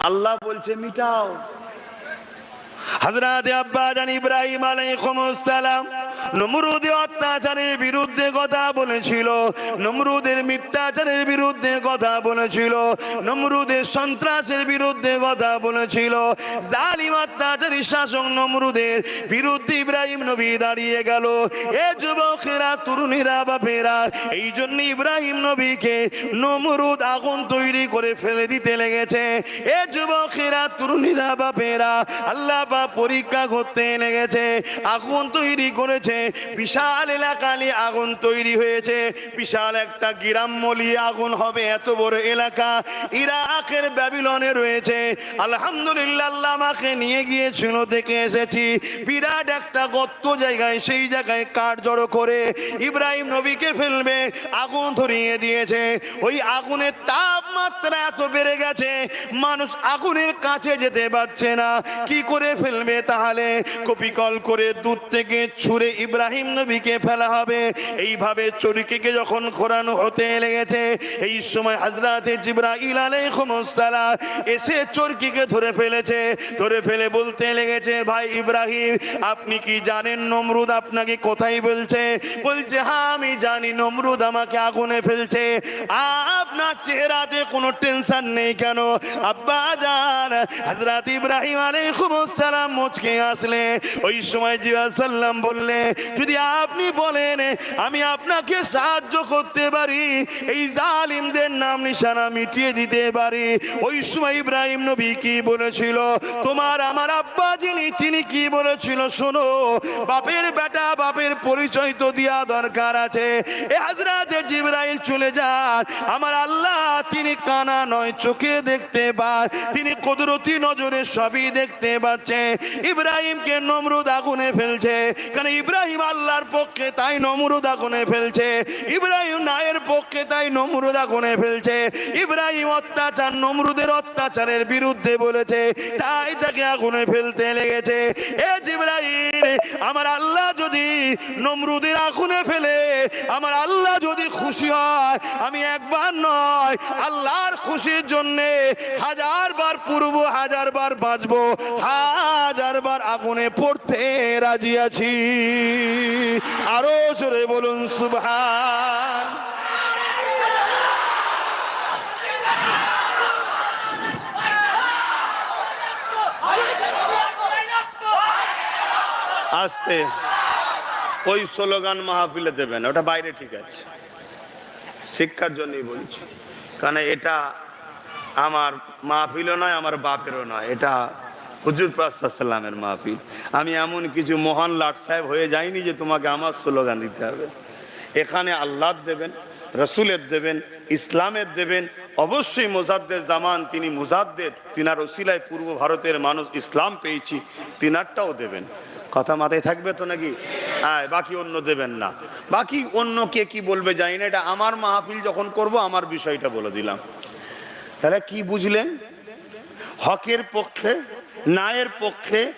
আল্লাহ বলছে মিটাও। হজরত আব্বাজান ইব্রাহিম আলাইহিসসালাম নমরুদের অত্যাচারের বিরুদ্ধে কথা বলেছিল, নমরুদের মিথ্যাচারের বিরুদ্ধে কথা বলেছিল, নমরুদের সন্ত্রাসের বিরুদ্ধে কথা বলেছিল। জালিম অত্যাচারী শাসক নমরুদের বিরুদ্ধে ইব্রাহিম নবী দাঁড়িয়ে গেল। এ যুবকেরা, তরুণীরা, বাপেরা, এই জন্য ইব্রাহিম নবীকে নমরুদ আগুন তৈরি করে ফেলে দিতে লেগেছে। এ যুবকেরা, তরুণীরা, বাপেরা, আল্লাহ বা পরীক্ষা করতে লেগেছে। আগুন তৈরি করেছে বিশাল এলাকা নিয়ে আগুন তৈরি হয়েছে। বিশাল একটা গ্রাম্যলি আগুন হবে, এত বড় এলাকা। ইরাকের ব্যাবিলনে রয়েছে। আলহামদুলিল্লাহ আমাকে নিয়ে গিয়েছিল, দেখে এসেছি। বিরাট একটা গর্ত জায়গায়, সেই জায়গায় কাঠ জড়ো করে ইব্রাহিম নবীকে ফেলবে, আগুন ধরিয়ে দিয়েছে। ওই আগুনের তাপমাত্রা এত বেড়ে গেছে, মানুষ আগুনের কাছে যেতে পারছে না। কি করে ফেলবে তাহলে? কপিকল করে দূর থেকে ছুঁড়ে ইব্রাহিম নবীকে ফেলা হবে। এইভাবে চরিকে যখন খোরানো হতে লেগেছে, এই সময় হাজরাতে জিব্রাইল আলাইহিসসালাম এসে চরকিকে ধরে ফেলেছে। ধরে ফেলে বলতে লেগেছে, ভাই ইব্রাহিম, আপনি কি জানেন নমরুদ আপনাকে কোথায় বলছে বলছে হ্যাঁ আমি জানি, নমরুদ আমাকে আগুনে ফেলছে। আপনার চেহারাতে কোনো টেনশন নেই কেন ইব্রাহিম আসলে ওই সময় বললে যদি আপনি বলেন আমি আপনাকে সাহায্য করতে পারি এই জালিমদের নাম নিশানা মিটিয়ে দিতে পারি ওই সময় ইব্রাহিম নবী কি বলেছিল তোমার আমার আব্বা যিনি তিনি কি বলেছিল শোনো বাপের বেটা, বাপের পরিচয় তো দেওয়া দরকার আছে। এ হাজরাতে জিব্রাইল চলে যান, আমার আল্লাহ, তিনি কানা নয়, চোখে দেখতে পান তিনি কুদরতি নজরে সবই দেখতে পাচ্ছে। ইব্রাহিমকে নমরুদ আগুনে ফেলছে। কারণ ইব্রাহিম আল্লাহর পক্ষে তাই নমরুদ আগুনে ফেলছে। ইব্রাহিম নায়ের পক্ষে তাই নমরুদ আগুনে ফেলছে। ইব্রাহিম অত্যাচার নমরুদের অত্যাচারের বিরুদ্ধে বলেছে। তাই তাকে আগুনে ফেলতে লেগেছে। এ জিব্রাহিম আমার আল্লাহ যদি নমরুদের আগুনে ফেলে, আমার আল্লাহ যদি খুশি হয়, আমি একবার নয়, আল্লাহর খুশির জন্যে হাজার বার পূর্ব, হাজার বার বাঁচব, হাজার বার আগুনে পড়তে রাজি আছি। আরও জোরে বলুন, সুবহান। আসতে। ওই স্লোগান মাহফিলে দেবেন, ওটা বাইরে ঠিক আছে। শিক্ষার জন্যই বলছি, কারণ এটা আমার মাহফিলও নয়, আমার বাপেরও নয়, এটা হুজুর সাল্লামের মাহফিল। আমি এমন কিছু মহান লাট সাহেব হয়ে যাইনি যে তোমাকে আমার স্লোগান দিতে হবে। এখানে আল্লাহ দেবেন, রসুলের দেবেন, ইসলামের দেবেন, অবশ্যই মোজাদ্দের জামান, তিনি মুজাদ্দের তিনার ওসিলায় পূর্ব ভারতের মানুষ ইসলাম পেয়েছি, তিনারটাও দেবেন। কথা মাথায় থাকবে তো নাকি? হ্যাঁ বাকি অন্য দেবেন না। বাকি অন্য কে কি বলবে জানি না, এটা আমার মাহফিল যখন করব, আমার বিষয়টা বলে দিলাম। তাহলে কি বুঝলেন? হকের পক্ষে, নায়ের পক্ষে